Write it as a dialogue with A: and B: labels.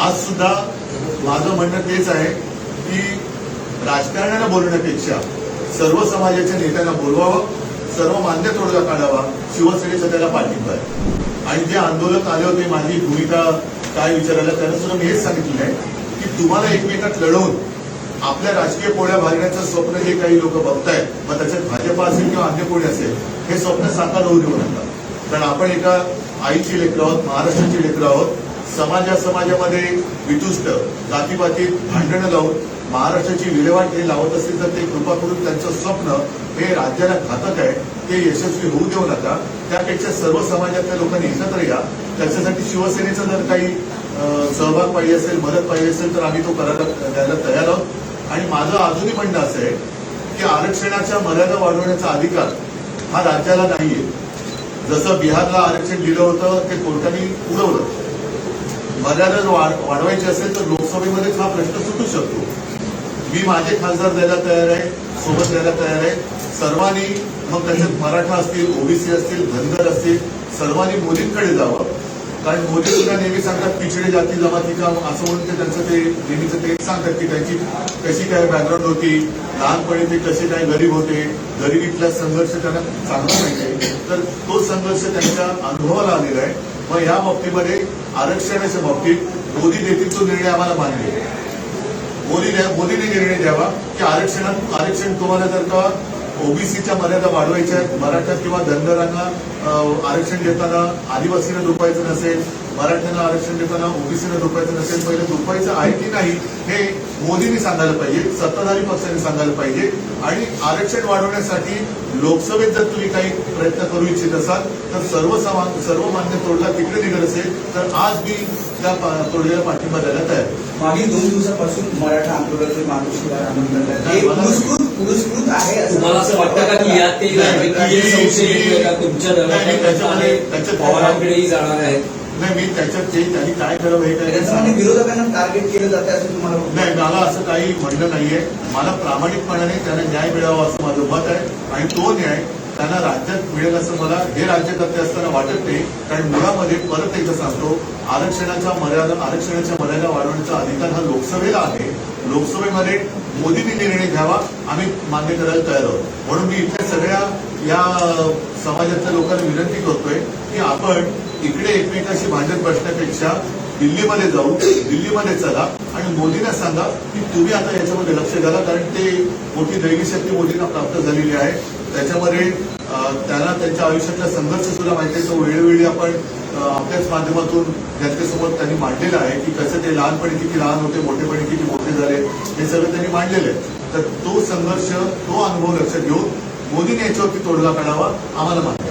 A: आज सुद्धा माझं म्हणणं तेच आहे की राजकारण्याला बोलण्यापेक्षा सर्व समाजाच्या नेत्यांना बोलवावं सर्व मान्य तोडगा काढावा शिवसेनेचा त्याला पाठिंबा आहे. आणि जे आंदोलक आले होते माझी भूमिका काय विचारायला त्यांना सुद्धा मी हेच सांगितलेलं आहे की तुम्हाला एकमेकात लढवून आपल्या राजकीय पोळ्या भागण्याचं स्वप्न जे काही लोक बघतायत मग त्याच्यात भाजपा असेल किंवा अन्य कोणी असेल हे स्वप्न साकार होऊ देऊ नका. कारण आपण एका आईची लेकरं आहोत महाराष्ट्राची लेकरं आहोत समाजा समाजामध्ये वितुष्ट जातीपातीत भांडणं लावून महाराष्ट्राची विल्हेवाट हे लावत असतील तर ते कृपा करून त्यांचं स्वप्न हे राज्याला घातक आहे ते यशस्वी होऊ देऊ नका. त्यापेक्षा सर्व समाजातल्या लोकांनी एकत्र या. त्याच्यासाठी शिवसेनेचा जर काही सहभाग पाहिजे असेल मदत पाहिजे असेल तर आम्ही तो करायला द्यायला तयार आहोत. आणि माझं अजूनही म्हणणं असं आहे की आरक्षणाच्या मर्यादा वाढवण्याचा अधिकार हा राज्याला नाहीये. जसं बिहारला आरक्षण दिलं होतं ते कोर्टाने उडवलं. मर्यादा जर वाढ वाढवायची असेल तर लोकसभेमध्येच हा प्रश्न सुटू शकतो. मी माझे खासदार द्यायला तयार आहे सोबत द्यायला तयार आहे. सर्वांनी मग त्याच्यात मराठा असतील ओबीसी असतील धनगर असतील सर्वांनी मोदींकडे जावं. कारण मोदी सुद्धा नेहमी सांगतात पिछडे जाती जमाती का असं म्हणून ते त्यांचं ते नेहमीचं ते सांगतात की त्यांची कशी काय बॅकग्राऊंड होती लहानपणी ते कसे काय गरीब होते गरिबीतला संघर्ष त्यांना चांगला माहिती आहे. तर तो संघर्ष त्यांच्या अनुभवाला आलेला आहे. मग या बाबतीमध्ये आरक्षणाच्या बाबतीत मोदी देतील तो निर्णय आम्हाला मान्य आहे. मोदी मोदीने निर्णय द्यावा की आरक्षणात आरक्षण तुम्हाला जर का ओबीसीच्या मर्यादा वाढवायच्या आहेत मराठा किंवा धनगरांना आरक्षण देताना आदिवासीनं दुपायचं नसेल मराठ्यांना आरक्षण देताना ओबीसीनं दुपायचं नसेल पहिलं दुपायचं आहे की नाही हे मोदींनी सांगायला पाहिजे सत्ताधारी पक्षाने सांगायला पाहिजे आणि आरक्षण वाढवण्यासाठी लोकसभेत जर तुम्ही काही प्रयत्न करू इच्छित असाल तर सर्व सर्व मान्य तोडगा तिकडे निघत असेल तर आज मी त्या तोडग्याला पाठिंबा द्यायला तयार आहे.
B: मागील दोन दिवसापासून मराठा आंदोलनाचे. हे पुरस्कृत आहे
C: तुम्हाला असं वाटतं का की यात ते तुमच्या पवारांकडेही जाणार आहेत
A: नाही मी त्याच्यात ते त्यांनी काय करावं हे काय
B: विरोधकांना टार्गेट केलं जाते असं तुम्हाला?
A: नाही मला असं काही म्हणणं नाहीये. मला प्रामाणिकपणाने त्यांना न्याय मिळावा असं माझं मत आहे. आणि तो न्याय त्यांना राज्यात मिळेल असं मला हे राज्यकर्ते असताना वाटत नाही. कारण मुळामध्ये परत एकदा सांगतो आरक्षणाच्या मर्यादा आरक्षणाच्या मर्यादा वाढवण्याचा अधिकार हा लोकसभेला आहे. लोकसभेमध्ये मोदींनी निर्णय घ्यावा आम्ही मान्य करायला तयार आहोत. म्हणून मी इथल्या सगळ्या या समाजातल्या लोकांना विनंती करतोय की आपण इकडे एकमेकाशी भांडत बसण्यापेक्षा दिल्लीमध्ये जाऊ दिल्लीमध्ये चला आणि मोदींना सांगा की तुम्ही आता याच्यामध्ये लक्ष घाला कारण ते मोठी दैवी शक्ती मोदींना प्राप्त झालेली आहे. त्याच्यामध्ये त्यांना त्यांच्या आयुष्यातला संघर्ष सुद्धा माहिती आहे. तो वेळोवेळी आपण आपल्याच माध्यमातून जनतेसोबत त्यांनी मांडलेलं आहे की कसं ते लहानपणी किती लहान होते मोठेपणी किती मोठे झाले हे सगळं त्यांनी मांडलेलं आहे. तर तो संघर्ष तो अनुभव लक्षात घेऊन मोदीने याच्यावरती तोडगा काढावा आम्हाला मान्य आहे.